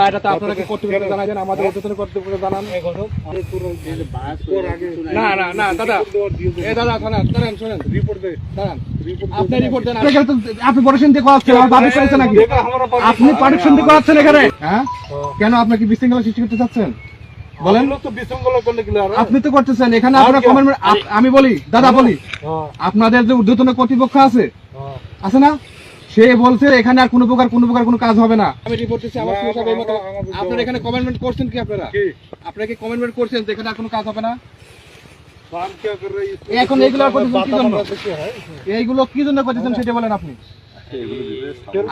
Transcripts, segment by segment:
না এটা তো আপনারা কি কর্তৃপক্ষ জানাই দেন? আমাদের উদ্বোধন কর্তৃপক্ষ জানান। না না না দাদা। এ দাদা শোনেন। রিপোর্ট আপনি দেন। তো আপনি পারমিশন দিয়ে করাচ্ছেন আমার বাড়ি করেছে নাকি? আপনি পারমিশন দিয়ে করাচ্ছেন এখানে? হ্যাঁ। কেন আপনি কি বিশৃঙ্খলা সৃষ্টি করতে চাচ্ছেন? বলেন। আপনি তো করতেছেন। এখানে আপনারা কমেন্ট আমি বলি দাদা বলি আপনাদের যে ঊর্ধ্বতন কর্তৃপক্ষ আছে আছে না? সে বলছে এখানে আর কোনো প্রকার কোনো প্রকার কোনো কাজ হবে না। আমি রিপোর্ট দিচ্ছি আমার সব এই মতো আপনারা এখানে কমেন্টমেন্ট করছেন কি আপনারা? আপনারা কি কমেন্টমেন্ট করছেন যে এখানে আর কোনো কাজ হবে না? এখন এইগুলো কি জন্য? এইগুলো কি জন্য করতেছেন সেটা বলেন আপনি।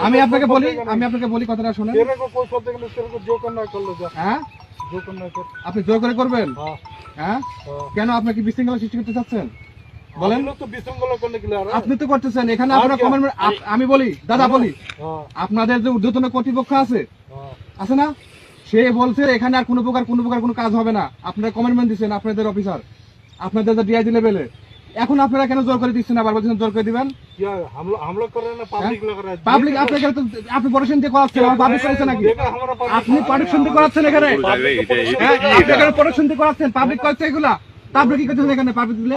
আমি আপনাকে বলি আমি আপনাকে বলি কথাটা শুনেন। হ্যাঁ? আপনি জোর করে করবেন? হ্যাঁ। কেন আপনি কি বিশৃঙ্খলা সৃষ্টি করতে চাচ্ছেন? আপনি তো করতেছেন এখানে আপনারা কমেন্ট আমি বলি দাদা বলি আপনাদের যে ঊর্ধ্বতন কর্তৃপক্ষ আছে আছে না? সে বলছে এখানে আর কোনো প্রকার কোনো প্রকার কোনো কাজ হবে না। আপনারা কমেন্টমেন্ট দিচ্ছেন আপনাদের অফিসার আপনাদের যে ডিআইজি লেভেলে এখন আপনারা কেন জোর করে দিচ্ছেন আবার বলছেন জোর করে দিবেন? হ্যাঁ? আপনি হ্যাঁ, কি করতেছেন এখানে? পাবলিক দিলে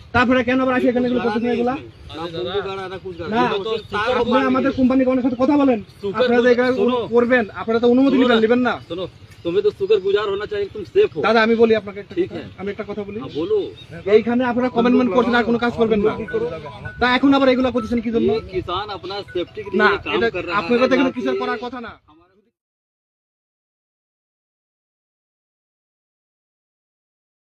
তারপরে কেন আবার আসি এখানে এগুলো করতেছেন এগুলা? আমাদের কোম্পানি কনের সাথে কথা বলেন। আপনারা করবেন আপনারা তো অনুমতি নিবেন নেবেন না। আমি বলি আপনাকে আমি একটা কথা বলি। আপনারা কমেন্টমেন্ট করছেন কোনো কাজ করবেন না। তা এখন আবার কি জন্য? আপনার আপনাদের করার কথা না?